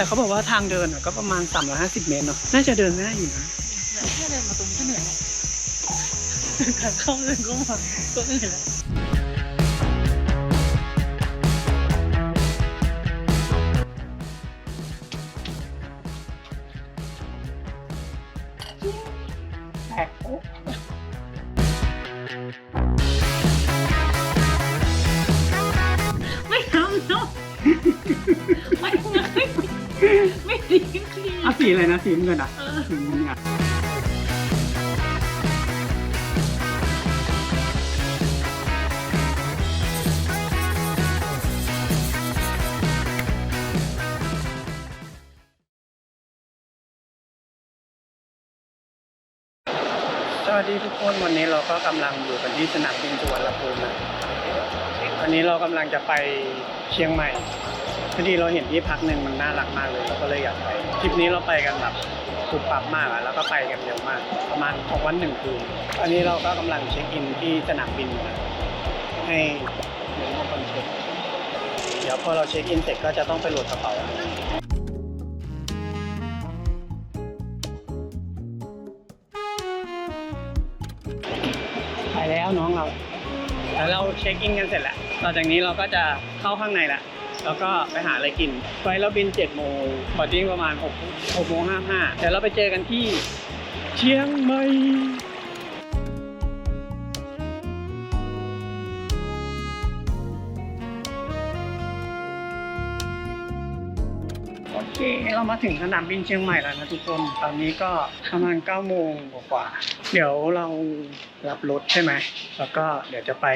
แต่เขาบอกว่าทางเดินอะก็ประมาณ 350 เมตรเนาะน่าจะเดินง่ายอยู่นะแค่เดินมาตรงนี้ก็เหนื่อยแล้วขาเข้าเดินก็มาก็เหนื่อยแล้ว สีอะไรนะสีน้ำเงินอะเออสีน้ำเงินอะสวัสดีทุกคนวันนี้เราก็กำลังอยู่กันที่สนามบินสุวรรณภูมินะวันนี้เรากำลังจะไปเชียงใหม่ พอดีเราเห็นที่พักหนึ่งมันน่ารักมากเลยเราก็เลยอยากไปทริปนี้เราไปกันแบบปุบปรับมากอะแล้วก็ไปกันเยอะมาก ประมาณของวันหนึ่งคืนอันนี้เราก็กำลังเช็คอินที่สนามบินนะให้เหมือนบางคนเช็คเดี๋ยวพอเราเช็คอินเสร็จก็จะต้องไปโหลดกระเป๋า ไปแล้วน้องเรา แล้วเราเช็คอินกันเสร็จแล้ว ต่อจากนี้เราก็จะเข้าข้างในละ แล้วก็ไปหาอะไรกิน ไฟล์เราบิน7โมงบอดดิ้งประมาณ6 6โมง55เดี๋ยวเราไปเจอกันที่เชียงใหม่โอเค เรามาถึงสนามบินเชียงใหม่แล้วนะทุกคน ตอนนี้ก็ประมาณ9โมงกว่า เดี๋ยวเรารับรถใช่ไหม แล้วก็เดี๋ยวจะไป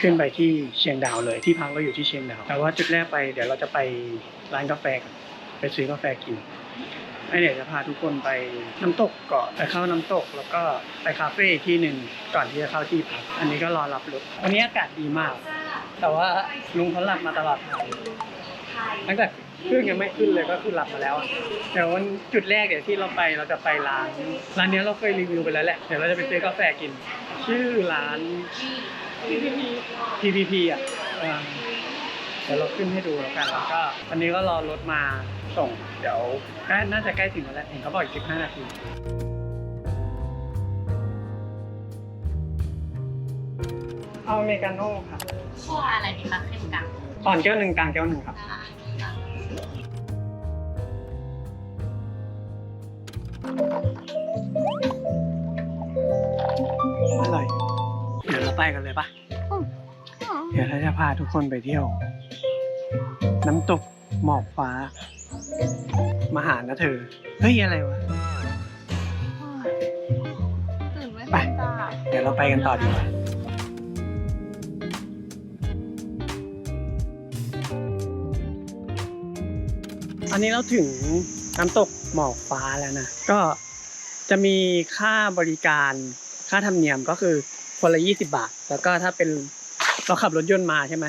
ขึ้นไปที่เชียงดาวเลยที่พักเราอยู่ที่เชียงดาว แต่ว่าจุดแรกไปเดี๋ยวเราจะไปร้านกาแฟกันไปซื้อกาแฟกินไอเดี๋ยวจะพาทุกคนไปน้ำตกก่อนไปเข้าน้ำตก แล้วก็ไปคาเฟ่ที่หนึ่งก่อนที่จะเข้าที่พัก อันนี้ก็รอรับรถ วันนี้อากาศดีมาก แต่ว่าลุงเขาหลับมาตลอดทาง ตั้งแต่เครื่องยังไม่ขึ้นเลยก็คือหลับมาแล้วอะเดี๋ยววันจุดแรกเดี๋ยวที่เราไปเราจะไปร้านร้านเนี้ยเราเคยรีวิวไปแล้วแหละเดี๋ยวเราจะไปซื้อกาแฟกิน ชื่อร้าน PPP อะเออเดี๋ยวเราขึ้นให้ดูแล้วกันแล้วก็วันนี้ก็รอรถมาส่ง เดี๋ยวน่าจะใกล้ถึงแล้วแหละเห็นเขาบอกอีก15 นาที เอาอเมริกาโน่ค่ะข้ออะไรดีคะเข้มกลาง อ่อนแก้วหนึ่งกลางแก้วหนึ่งครับ อร่อย เดี๋ยวเราไปกันเลยปะเดี๋ยวเราจะพาทุกคนไปเที่ยว น้ำตกหมอกฟ้า มาหานะเธอ เฮ้ย อะไรวะ ตื่นไม่ไปทันจ้า เดี๋ยวเราไปกันต่อดีกว่า อันนี้เราถึงน้ำตกหมอกฟ้าแล้วนะ ก็จะมีค่าบริการค่าธรรมเนียมก็คือคนละยี่สิบาท แล้วก็ถ้าเป็นเราขับรถยนต์มาใช่ไหม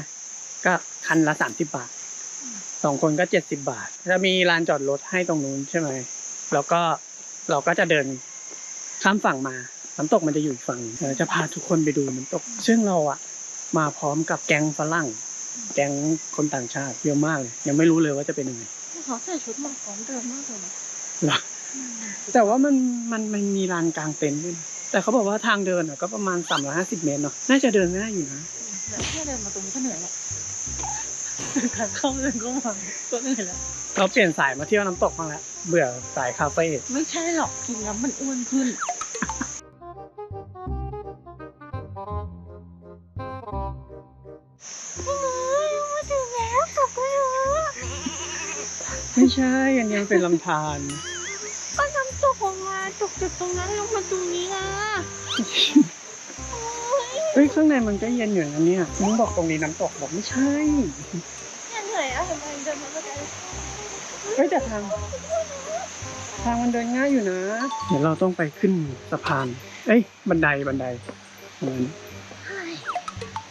ก็คันละสามสิบบาทสองคนก็เจ็ดสิบาท จะมีลานจอดรถให้ตรงนู้นใช่ไหมแล้วก็เราก็จะเดินข้ามฝั่งมาน้ำตกมันจะอยู่ฝั่งจะพาทุกคนไปดูน้ำตก ซึ่งเราอะมาพร้อมกับแก๊งฝรั่ง แก๊งคนต่างชาติเยอะมากเลยยังไม่รู้เลยว่าจะเป็นยังไง เขาใส่ชุดมาพร้อมเดิมมากเลยนะเหรอแต่ว่ามันมันมันมีลานกลางเต็นท์ด้วยนะแต่เขาบอกว่าทางเดินอะก็ประมาณ350เมตรเนาะน่าจะเดินง่ายอยู่นะแต่แค่เดินมาตรงนี้ก็เหนื่อยแล้วขาเข้าเดินก็มาก็เหนื่อยแล้วเราเปลี่ยนสายมาเที่ยวน้ำตกบ้างแล้วเบื่อสายคาเฟ่ไม่ใช่หรอกกินแล้วมันอ้วนขึ้น ใช่อันนี้มันเป็นลำธารก็น้ำตกของมาตกจากตรงนั้นลงมาตรงนี้นะเฮ้ยข้างในมันก็เย็นอยู่นะเนี่ยมึงบอกตรงนี้น้ำตกบอกไม่ใช่เนี่ยเหนื่อยอะทำไมเดินมาก็ได้เฮ้ยแต่ทาง ทางมันเดินง่ายอยู่นะ เดี๋ยวเราต้องไปขึ้นสะพาน เอ้ยบันไดบันไดเหมือน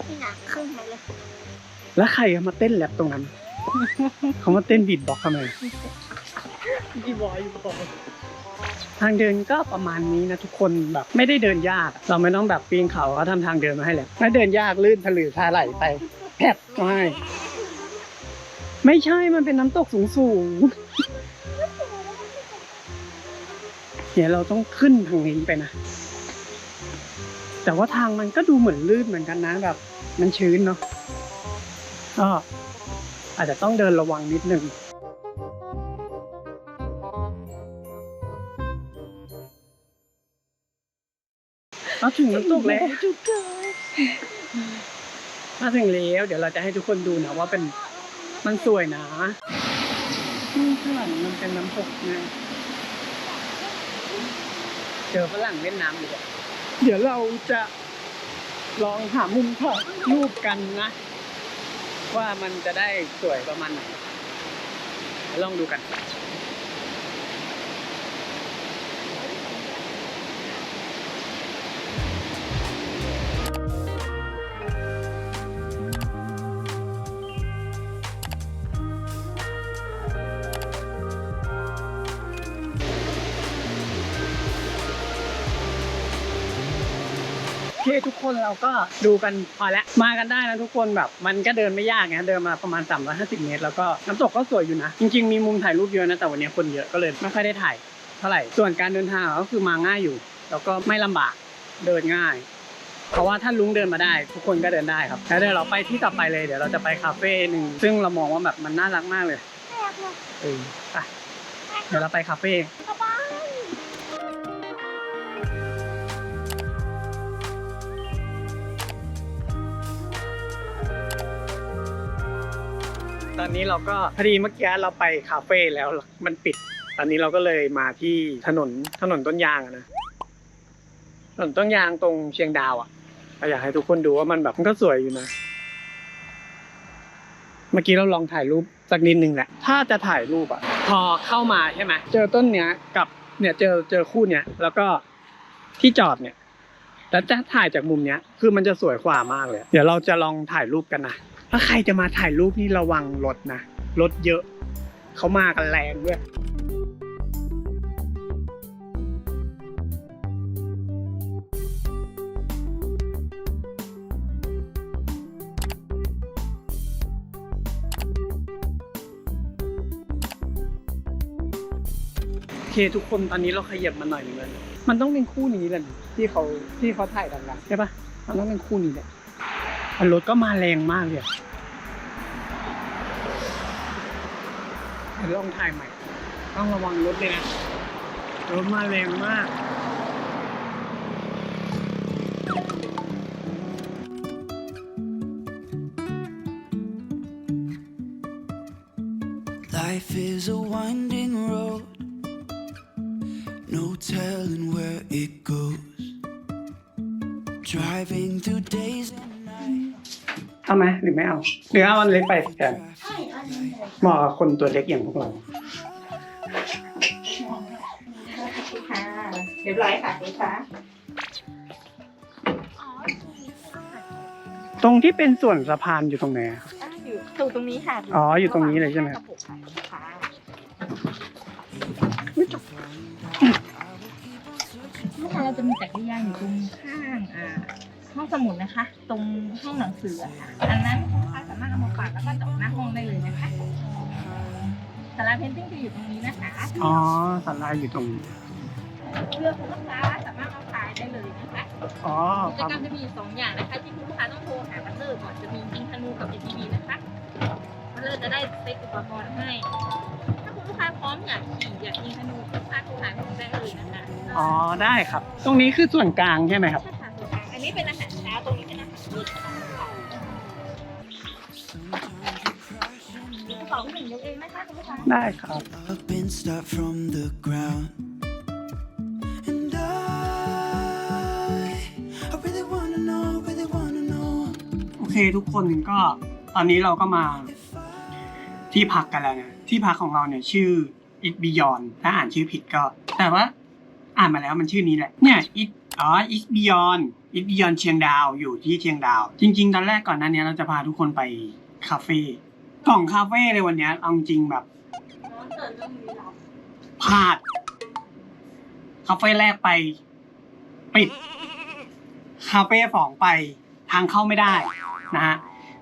ไม่หนักขึ้นมาเลย แล้วใครเอามาเต้นแรปตรงนั้น เขามาเต้นบีทบ็อกซ์ทำไมอีบอยอีบอยทางเดินก็ประมาณนี้นะทุกคนแบบไม่ได้เดินยาก เราไม่ต้องแบบปีนเขาเขาทำทางเดินมาให้แล้วไม่เดินยากลื่นทะลือทาไหลไปแผบก็ให้ไม่ใช่มันเป็นน้ำตกสูงสูงเดี๋ยวเราต้องขึ้นทางนี้ไปนะ แต่ว่าทางมันก็ดูเหมือนลื่นเหมือนกันนะแบบ มันชื้นเนาะก็ อาจจะต้องเดินระวังนิดนึงมาถึงน้ำตกแล้วจุดเกิมาถึงแล้วเดี๋ยวเราจะให้ทุกคนดูนะว่าเป็นมันสวยนะนี่ข้างหลังมันเป็นน้ำตกนะเจอฝรั่งเล่นน้ำอยู่ด้วยเดี๋ยวเราจะลองหามุมถ่ายรูปกันนะ ว่ามันจะได้สวยประมาณไหนลองดูกัน คทุกคนเราก็ดูกันพอแล้วมากันได้นะทุกคนแบบ มันก็เดินไม่ยากนะเดินมาประมาณ 350 เมตร แล้วก็น้ำตกก็สวยอยู่นะ จริง ๆ มีมุมถ่ายรูปเยอะนะ แต่วันนี้คนเยอะก็เลยไม่ค่อยได้ถ่ายเท่าไหร่ส่วนการเดินทางก็คือมาง่ายอยู่ แล้วก็ไม่ลำบากเดินง่าย เพราะว่าถ้าลุงเดินมาได้ ทุกคนก็เดินได้ครับแล้วเดี๋ยวเราไปที่ต่อไปเลยเดี๋ยวเราจะไปคาเฟ่หนึ่งซึ่งเรามองว่าแบบมันน่ารักมากเลยเออไปเดี๋ยวเราไปคาเฟ่ อนนี้เราก็พอดีเมื่อกี้เราไปคาเฟ่แล้วมันปิด ตอนนี้เราก็เลยมาที่ถนนถนนต้นยางนะถนนต้นยางตรงเชียงดาวอะอยากให้ทุกคนดูว่ามันแบบมันก็สวยอยู่นะ เมื่อกี้เราลองถ่ายรูปสักนิดนึงแหละ ถ้าจะถ่ายรูปอะ พอเข้ามาใช่ไหมเจอต้นเนี้ยกับเนี่ยเจอเจอคู่เนี้ยแล้วก็ที่จอดเนี่ยแล้วจะถ่ายจากมุมเนี้ย คือมันจะสวยกว่ามากเลย เดี๋ยวเราจะลองถ่ายรูปกันนะ ถ้าใครจะมาถ่ายรูปนี่ระวังรถนะ รถเยอะ เขามากันแรงด้วยโอเคทุกคนตอนนี้เราขยับมาหน่อยนึงเลยมันต้องเป็นคู่นี้แหละที่เขาที่เขาถ่ายกันกันใช่ปะมันต้องเป็นคู่นี้แหละรถก็มาแรงมากเลยอะเดี๋ยว ลองถ่ายใหม่ ต้องระวังรถเลยนะ รถมาแรงมาก Life is a winding road, no telling where it goes. Driving through days and nights. เอาไหมหรือไม่เอาหรือเอาอันเล็กไปแทน เหมาะกับคนตัวเล็กอย่างพวกเรา ค่ะเรียบร้อยค่ะคุณคะตรงที่เป็นส่วนสะพานอยู่ตรงไหนอะ อยู่ถูกตรงนี้ค่ะอ๋ออยู่ตรงนี้เลยใช่ไหมครับผมค่ะลูกค้าเราจะมีจักรยานอยู่ตรงข้างอ่าห้องสมุดนะคะ ตรงห้องหนังสืออะค่ะ อันนั้นลูกค้าสามารถเอามาฝากแล้วก็จอดหน้าห้องได้เลยนะคะสาราเพนติ้งจะอยู่ตรงนี้นะคะอ๋อสาราอยู่ตรงนี้เพื่อคุณลูกค้าสามารถเอาขายได้เลยนะคะอ๋อกิคจรับกรรมจะมีอยู่สองอย่างนะคะ ที่คุณลูกค้าต้องโทรหาบัตเลอร์ก่อนจะมียิงธนูกับ ATV นะคะบัตเลอร์จะได้เซ็ตอุปกรณ์ให้ ถ้าคุณลูกค้าพร้อมอยากขี่อยากยิงธนูคุณลูกค้าโทรหาผมได้เลยนะคะอ๋อได้ครับ ตรงนี้คือส่วนกลางใช่ไหมครับใช่ค่ะส่วนกลางอันนี้เป็นอาหารเช้าตรงนี้เป็นอาหารเย็น ค่ะมีกระเป๋าหนึ่งยกเองนะคะคุณลูกค้าได้ครับ Up and start from the ground. And I, I really wanna know, really wanna know โอเคทุกคนก็ตอนนี้เราก็มาที่พักกันแล้วนะที่พักของเราเนี่ยชื่อ It Beyond ถ้าอ่านชื่อผิดก็ แต่ว่าอ่านมาแล้วมันชื่อนี้แหละเนี่ย It อ๋อ It Beyond It Beyond เชียงดาวอยู่ที่เชียงดาว จริง ๆ ตอนแรกก่อนหน้านี้เราจะพาทุกคนไปคาเฟ่ กล่องคาเฟ่ในวันเนี้ยเอาจริงแบบน้องเกิดเรื่องนี้แล้วพลาด คาเฟ่แรกไป ปิด คาเฟ่สองไป ทางเข้าไม่ได้นะฮะ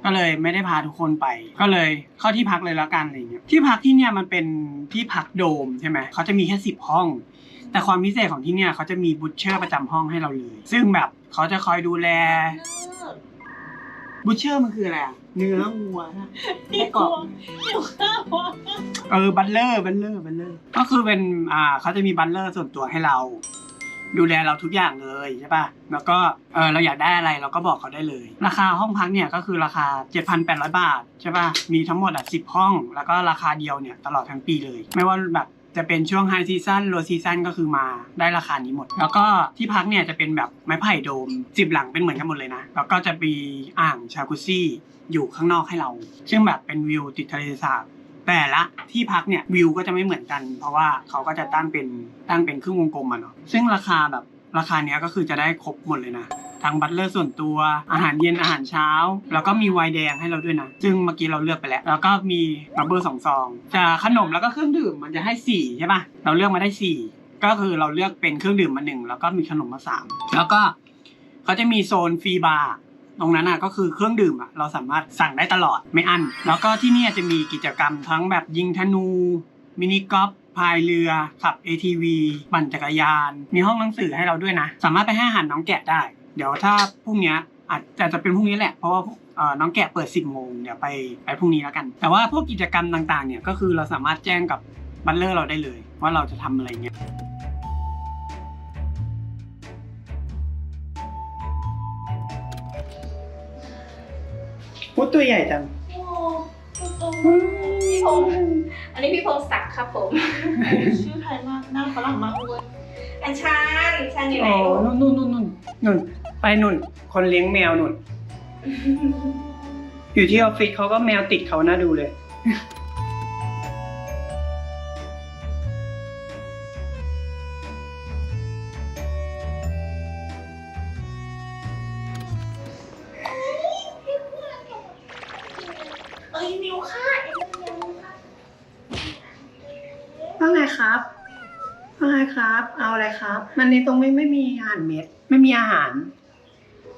ก็เลยไม่ได้พาทุกคนไป ก็เลยเข้าที่พักเลยแล้วกันอะไรเงี้ยที่พักที่เนี่ยมันเป็นที่พักโดมใช่ไหมเขาจะมีแค่สิบห้อง แต่ความพิเศษของที่เนี่ยเขาจะมีบูชเชอร์ประจำห้องให้เราเลย ซึ่งแบบเขาจะคอยดูแล บูชเชอร์มันคืออะไรอะเนื้อวัวนะไส้กรอกหิวข้าวอะเออบัลเลอร์บัลเลอร์บัลเลอร์ก็คือเป็นอ่าเขาจะมีบัลเลอร์ส่วนตัวให้เรา ดูแลเราทุกอย่างเลยใช่ป่ะแล้วก็เออเราอยากได้อะไรเราก็บอกเขาได้เลย ราคาห้องพักเนี่ยก็คือราคา 7,800 บาทใช่ป่ะมีทั้งหมดอะ10 ห้อง แล้วก็ราคาเดียวเนี่ยตลอดทั้งปีเลย ไม่ว่าแบบ จะเป็นช่วงไฮซีซันโลซีซันก็คือมาได้ราคานี้หมด แล้วก็ที่พักเนี่ยจะเป็นแบบไม้ไผ่โดมสิบหลังเป็นเหมือนกันหมดเลยนะ แล้วก็จะมีอ่างชาคุซี่อยู่ข้างนอกให้เรา ซึ่งแบบเป็นวิวติดทะเลสาบแต่ละที่พักเนี่ยวิวก็จะไม่เหมือนกัน เพราะว่าเขาก็จะตั้งเป็นตั้งเป็นครึ่งวงกลมอะเนาะซึ่งราคาแบบ ราคาเนี้ยก็คือจะได้ครบหมดเลยนะทั้งบัตเลอร์ส่วนตัว อาหารเย็นอาหารเช้า แล้วก็มีไวน์แดงให้เราด้วยนะ ซึ่งเมื่อกี้เราเลือกไปแล้ว แล้วก็มีบับเบอร์สองซอง จะขนมแล้วก็เครื่องดื่มมันจะให้สี่ใช่ปะเราเลือกมาได้สี่ก็คือเราเลือกเป็นเครื่องดื่มมาหนึ่งแล้วก็มีขนมมาสามแล้วก็เขาจะมีโซนฟรีบาร์ตรงนั้นอะก็คือเครื่องดื่มอะเราสามารถสั่งได้ตลอดไม่อั้นแล้วก็ที่นี่จะมีกิจกรรมทั้งแบบยิงธนูมินิกอล์ฟ พายเรือ ขับ ATV ปั่นจักรยาน มีห้องหนังสือให้เราด้วยนะ สามารถไปให้อาหารน้องแกะได้ เดี๋ยวถ้าพรุ่งเนี้ยอาจจะจะเป็นพรุ่งนี้แหละ เพราะว่าเอ่อน้องแกะเปิด10โมงเดี๋ยวไปไปพรุ่งนี้แล้วกัน แต่ว่าพวกกิจกรรมต่างๆเนี่ยก็คือเราสามารถแจ้งกับบัลเลอร์เราได้เลย ว่าเราจะทำอะไรเงี้ยพูดตัวใหญ่จังโอ้ พี่พงษ์อันนี้พี่พงษ์ศักดิ์ครับผม ชื่อไทยมากหน้าฝรั่งมากอ้วนอันชานชานอยู่ไหนโอ้นู่นนู่นนู่นนู่นนู่นไปนู่น คนเลี้ยงแมวนู่น อยู่ที่ออฟฟิศเขาก็แมวติดเขาน่าดูเลยเอ้ย มันในตรงไม่ไม่มีอาหารเม็ด ไม่มีอาหาร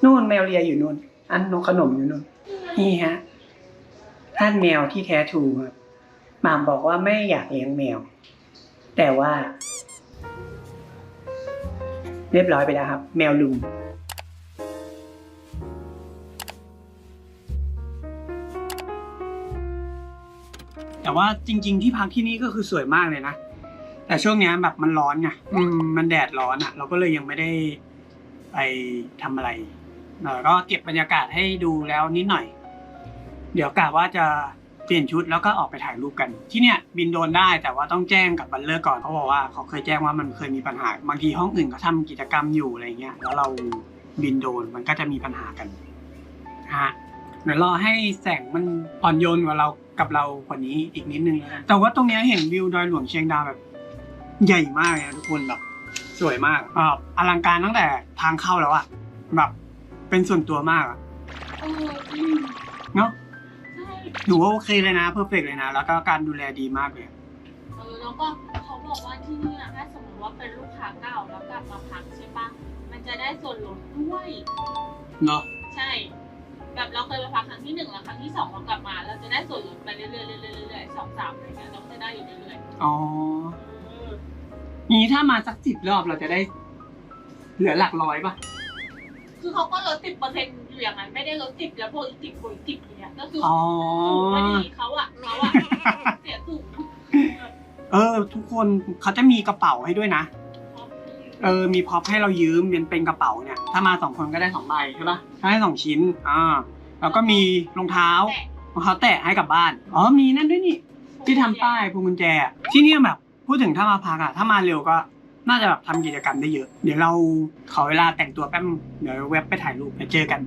นู่นแมวเลียอยู่นู่น อันนกขนมอยู่นู่น นี่ฮะท่านแมวที่แท้ทรูครับหมามบอกว่าไม่อยากเลี้ยงแมว แต่ว่า เรียบร้อยไปแล้วครับ แมวลุงแต่ว่าจริง ๆ ที่พักที่นี่ก็คือสวยมากเลยนะ แต่ช่วงเนี้ยแบบมันร้อนไงอืมมันแดดร้อนอะ เราก็เลยยังไม่ได้ไปทำอะไรเออก็เก็บบรรยากาศให้ดูแล้วนิดหน่อย เดี๋ยวกะว่าจะเปลี่ยนชุดแล้วก็ออกไปถ่ายรูปกัน ที่เนี่ยบินโดรนได้แต่ว่าต้องแจ้งกับบัลเลอร์ก่อนเขาบอกว่าเขาเคยแจ้งว่ามันเคยมีปัญหาบางทีห้องอื่นเขาทำกิจกรรมอยู่อะไรเงี้ยแล้วเราบินโดรนมันก็จะมีปัญหากันฮะ เดี๋ยวรอให้แสงมันอ่อนโยนกว่าเรากับเรากว่านี้อีกนิดนึงแล้วกันแต่ว่าตรงเนี้ยเห็นวิวดอยหลวงเชียงดาวแบบ ใหญ่มากเลยนะทุกคนแบบสวยมากอ่าอลังการตั้งแต่ทางเข้าแล้วอะแบบเป็นส่วนตัวมากอะเออจริงเนาะใช่หนูว่าโอเคเลยนะเพอร์เฟกเลยนะ แล้วก็การดูแลดีมากเลยเออแล้วก็เขาบอกว่าที่เนี่ยถ้าสมมติว่าเป็นลูกค้าเก่าแล้วกลับมาพักใช่ปะมันจะได้ส่วนลดด้วย เนาะใช่ แบบเราเคยไปพักครั้งที่หนึ่งแล้วครั้งที่สองเรากลับมา เราจะได้ส่วนลดไปเรื่อยๆเรื่อยๆเรื่อยๆสองสามอะไรเงี้ยเราก็จะได้อยู่เรื่อยอ๋อๆเออ นี้ถ้ามาสักสิบรอบเราจะได้ เหลือหลักร้อยป่ะ คือเขาก็ลดสิบเปอร์เซ็นต์อยู่อย่างนั้นไม่ได้ลดสิบแล้วพวกอีกสิบบวกอีกสิบอย่างเงี้ยก็คืออ๋อถูกพอดีเขาอะเขาอะเสียถูกเออ ทุกคนเขาจะมีกระเป๋าให้ด้วยนะ เออ มีพ็อปให้เรายืมเป็นเป็นกระเป๋าเนี่ย ถ้ามาสองคนก็ได้สองใบใช่ปะถ้าให้สองชิ้น อ่า แล้วก็มีรองเท้ารองเท้าแตะให้กลับบ้าน อ๋อ มีนั่นด้วยนี่ ที่ทำป้ายพวงกุญแจอะที่เนี่ยแบบ พูดถึงถ้ามาพักอะถ้ามาเร็วก็น่าจะแบบทำกิจกรรมได้เยอะ เดี๋ยวเราขอเวลาแต่งตัวแป๊บ เดี๋ยวเว็บไปถ่ายรูปไปเจอกัน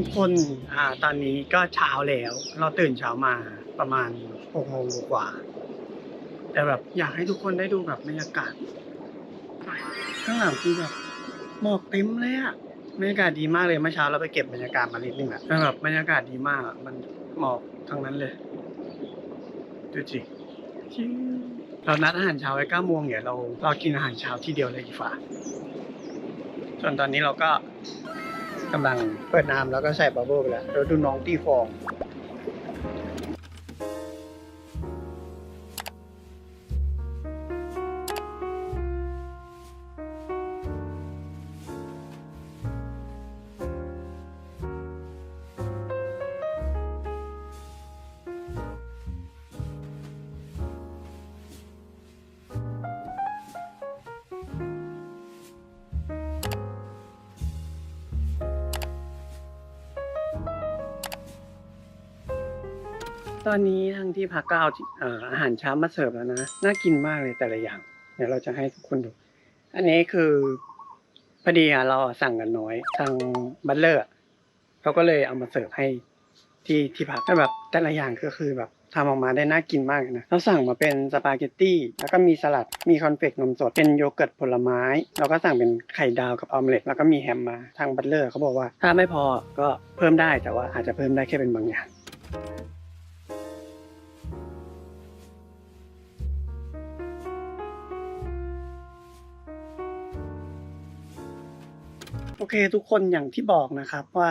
ทุกคนอ่าตอนนี้ก็เช้าแล้ว เราตื่นเช้ามาประมาณหกโมงกว่า แต่แบบอยากให้ทุกคนได้ดูแบบบรรยากาศ ข้างหลังคือแบบหมอกเต็มเลยอะบรรยากาศดีมากเลยเมื่อเช้าเราไปเก็บบรรยากาศมานิดนึงอะแล้วแบบบรรยากาศดีมากอะมันหมอกทั้งนั้นเลยดูสิเรานัดอาหารเช้าไว้เก้าโมงเดี๋ยวเราเรากินอาหารเช้าที่เดียวเลยดีกว่าส่วนตอนนี้เราก็ กำลังเปิดน้ำแล้วก็ใส่บับเบิ้ลไปแล้วเราดูน้องตีฟอง ตอนนี้ทางที่พักก็เอาเอ่อาหารเช้ามาเสิร์ฟแล้วนะ น่ากินมากเลยแต่ละอย่าง เดี๋ยวเราจะให้ทุกคนดู อันนี้คือพอดีอะเราสั่งกันน้อย ทางบัตเลอร์เขาก็เลยเอามาเสิร์ฟให้ที่ที่พักแต่แบบแต่ละอย่างก็คือแบบทำออกมาได้น่ากินมากนะเราสั่งมาเป็นสปาเกตตี้ แล้วก็มีสลัด มีคอนเฟกต์นมสด เป็นโยเกิร์ตผลไม้ แล้วก็สั่งเป็นไข่ดาวกับออมเล็ต แล้วก็มีแฮมมา ทางบัตเลอร์เขาบอกว่า ถ้าไม่พอก็เพิ่มได้แต่ว่าอาจจะเพิ่มได้แค่เป็นบางอย่าง เคทุกคนอย่างที่บอกนะครับว่า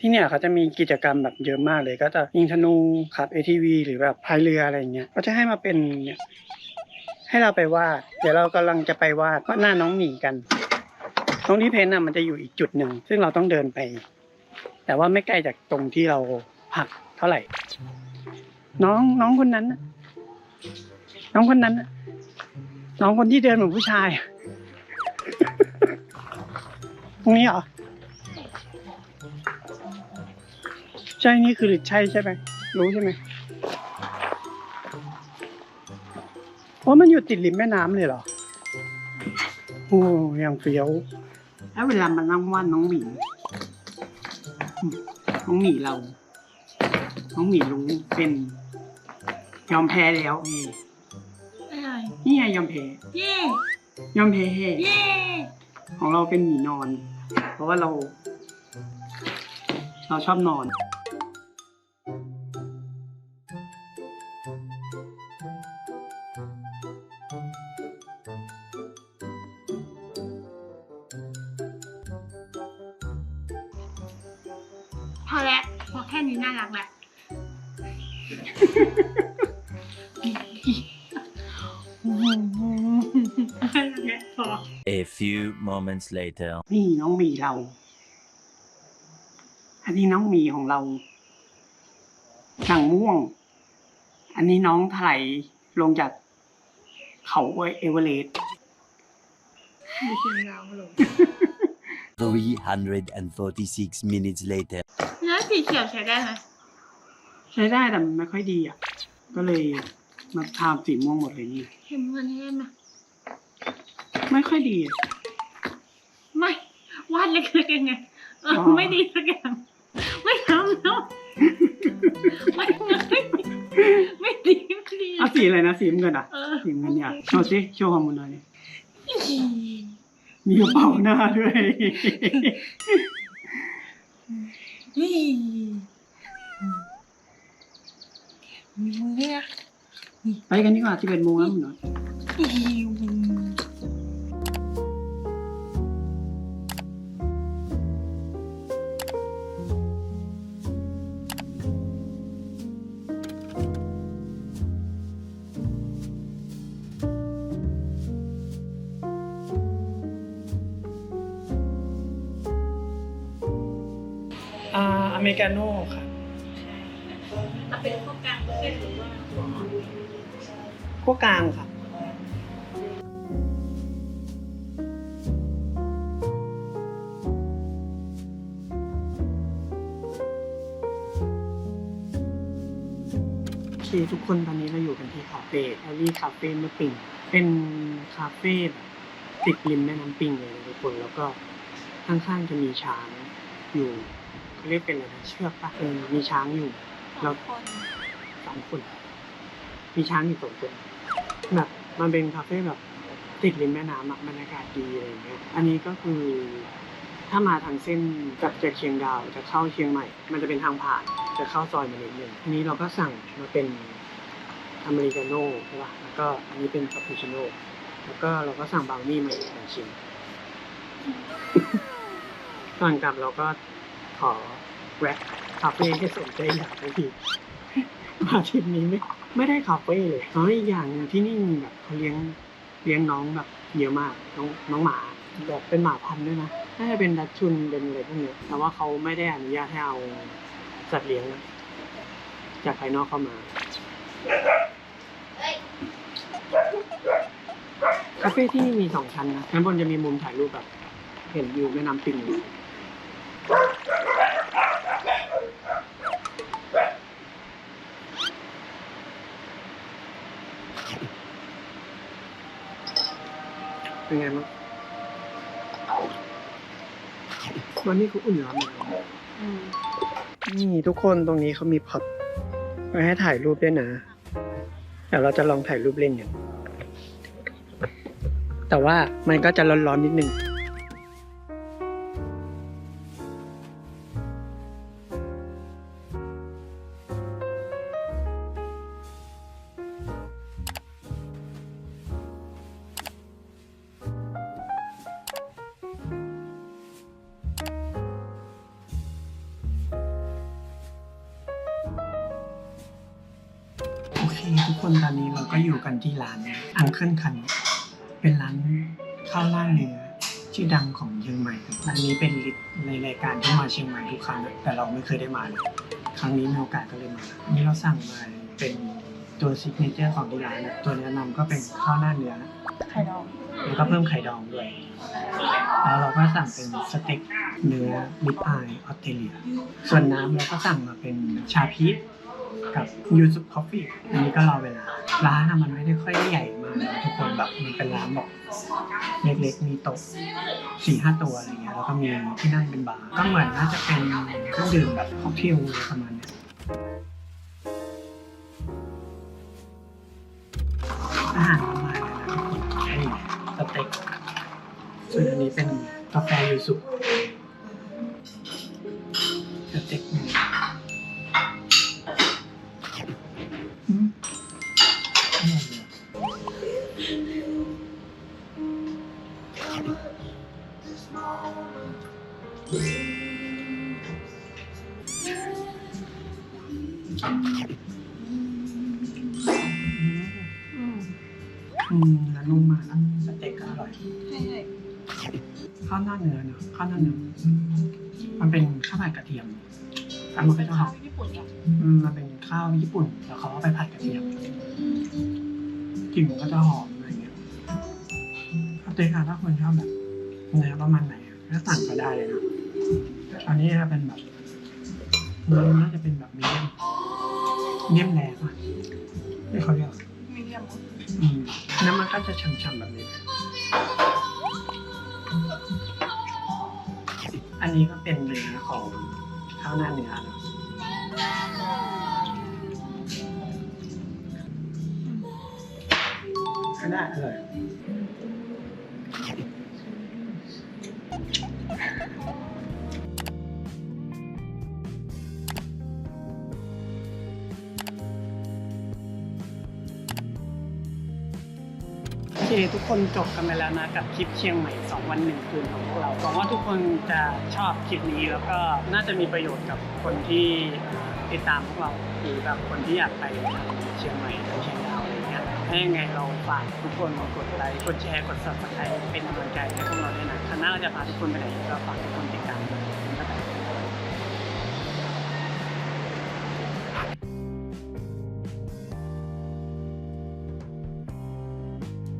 ที่เนี่ยเขาจะมีกิจกรรมแบบเยอะมากเลย ก็จะยิงธนูขับ ATV หรือแบบพายเรืออะไรอย่างเงี้ยก็จะให้มาเป็นเนี่ยให้เราไปวาด เดี๋ยวเรากำลังจะไปวาดวาดหน้าน้องหมีกัน ตรงที่เพนท์น่ะมันจะอยู่อีกจุดหนึ่ง ซึ่งเราต้องเดินไป แต่ว่าไม่ไกลจากตรงที่เราพักเท่าไหร่ น้องน้องคนนั้นน้องคนนั้นน้องคนที่เดินเหมือนผู้ชาย ตรงนี้เหรอ ใช่นี่คือใช่ใช่ไหมรู้ใช่ไหมเพราะมันอยู่ติดริมแม่น้ำเลยเหรอ โอ้ยังเฟี้ยว แล้วเวลามานั่งวาดน้องหมีอืมน้องหมีเรา น้องหมีรู้เป็นยอมแพ้แล้วนี่อะไรนี่ไงยอมแพ้ เย่ยอมแพ้เย่ ของเราเป็นหมีนอน เพราะว่าเรา เราชอบนอน moments later. นี่น้องหมีเรา อันนี้น้องหมีของเราหนังม่วง อันนี้น้องถลายลงจากเขาเอเวอเรสต์มีเชียงดาวลง346 minutes later. แล้วสีเขียวใช้ได้ไหมใช้ได้แต่มันไม่ค่อยดีอะ ก็เลยมาทาสีม่วงหมดเลยนี่ เห็นมันแห้ไหมไม่ค่อยดีอะไม่ วาดเล็กๆยังไงเอออ๋อไม่ดีสักอย่างไม่ทำแล้วไม่ไม่ไม่ดีไม่ดีเอาสีอะไรนะสีน้ำเงินอะเออสีน้ำเงินเนี่ยโชว์สิโชว์ความมุนหน่อยดิมีกระเป๋าหน้าด้วยนี่มีมือเนี่ยไปกันดีกว่าที่เป็นโมงแล้วคุณหน่อย ริกาโน่ค่ะเอาเป็นข้าวกลางประเทศหรือว่าพวกกลางค่ะโอเคทุกคนตอนนี้เราอยู่กันที่คาเฟ่แอลลี่คาเฟ่เมื่อปิง เป็นคาเฟ่แบบติดริมแม่น้ำปิงเลยนะทุกคน แล้วก็ข้างๆจะมีช้างอยู่ เรียกเป็นอะไรนะเชือกปะเออมีช้างอยู่เราคนสองคน มีช้างอยู่สองคนแบบมันเป็นคาเฟ่แบบติดริมแม่น้ำอะบรรยากาศดีอะไรอย่างเงี้ย อันนี้ก็คือ ถ้ามาทางเส้นจากจากเชียงดาวจะเข้าเชียงใหม่ มันจะเป็นทางผ่านจะเข้าซอยมานิดนึงอันนี้เราก็สั่งมาเป็นอเมริกาโน่ใช่ป่ะแล้วก็อันนี้เป็นคาปูชิโน่แล้วก็เราก็สั่งบราวนี่มาอีกหนึ่งชิ้นก่อนกลับเราก็ ขอแวะคาเฟ่ให้สนใจอยากไปทีมาทริปนี้ไม่ไม่ได้คาเฟ่เลยแล้วอีกอย่างหนึ่งที่นี่มีแบบเขาเลี้ยงเลี้ยงน้องแบบเยอะมากน้องน้องหมาแบบเป็นหมาพันธุ์ด้วยนะน่าจะเป็นดัชชุนเป็นอะไรพวกนี้แต่ว่าเขาไม่ได้อนุญาตให้เอาสัตว์เลี้ยงจากภายนอกเข้ามาคาเฟ่ที่นี่มีสองชั้นนะชั้นบนจะมีมุมถ่ายรูปแบบ เห็นวิวแม่น้ำปิง เป็นไงบ้างวันนี้เขาอุ่นร้อนเลยนี่ทุกคนตรงนี้เขามีพอตไว้ให้ถ่ายรูปด้วยนะ เดี๋ยวเราจะลองถ่ายรูปเล่นกันแต่ว่ามันก็จะร้อนๆนิดนึง คทุกคนตอนนี้เราก็อยู่กันที่ร้านอังเคิลคัน เป็นร้านข้าวหน้าเนื้อชื่อดังของเชียงใหม่ครับร้านนี้เป็นลิสต์ในรายการที่มาเชียงใหม่ทุกครั้งอะแต่เราไม่เคยได้มาเลยครั้งนี้มีโอกาสก็เลยมาอันนี้เราสั่งมาเป็นตัวซิกเนเจอร์ของที่ร้านนะตัวแนะนำก็เป็นข้าวหน้าเนื้อไข่ดองแล้วก็เพิ่มไข่ดองด้วย แล้วเราก็สั่งเป็นสเต็กเนื้อลิปอายออสเตรเลีย ส่วนน้ำเราก็สั่งมาเป็นชาพีช กับยูสุคอฟฟี่อันนี้ก็รอเวลา ร้านอะมันไม่ได้ค่อยได้ใหญ่มากนะทุกคนแบบมันเป็นร้านแบบเล็กๆ มีโต๊ะสี่ห้าตัวอะไรเงี้ยแล้วก็มีที่นั่งเป็นบาร์ก็เหมือนน่าจะเป็นเครื่องดื่มแบบค็อกเทลอะไรประมาณเนี้ยอาหารประมาณนี้นะทุกคนนี่สเต็กส่วนอันนี้เป็นกาแฟยูสุส อืมแล้วนุ่มมากนะสเต็กก็อร่อยใช่ใช่ข้าวหน้าเนื้อเนอะข้าวหน้าเนื้อมันเป็นข้าวผัดกระเทียมแล้วมันก็จะหอมญี่ปุ่นเนี่ยอืมมันเป็นข้าวญี่ปุ่น แล้วเขาเอาไปผัดกระเทียมกลิ่นมันก็จะหอมอะไรเงี้ยสเต็กอะถ้าคนชอบแบบเนื้อประมาณไหนอะก็สั่งก็ได้เลยนะอันนี้จะเป็นแบบเนื้อน่าจะเป็นแบบมีเดียมเดียมแรง ก็จะช่ำๆแบบนี้ อันนี้ก็เป็นเนื้อของข้าวหน้าเนื้อนะก็ได้อร่อย ทุกคนจบกันไปแล้วนะกับคลิปเชียงใหม่ 2 วัน 1 คืนของพวกเราหวังว่าทุกคนจะชอบคลิปนี้แล้วก็น่าจะมีประโยชน์กับคนที่ติดตามพวกเราหรือแบบคนที่อยากไปทางเชียงใหม่ทางเชียงดาวอะไรเงี้ยถ้ายังไงเราฝากทุกคนกดไลค์กดแชร์กด subscribe เป็นกำลังใจให้พวกเราด้วยนะครั้งหน้าเราจะพาทุกคนไปไหนก็ฝากทุกคนติดตามด้วย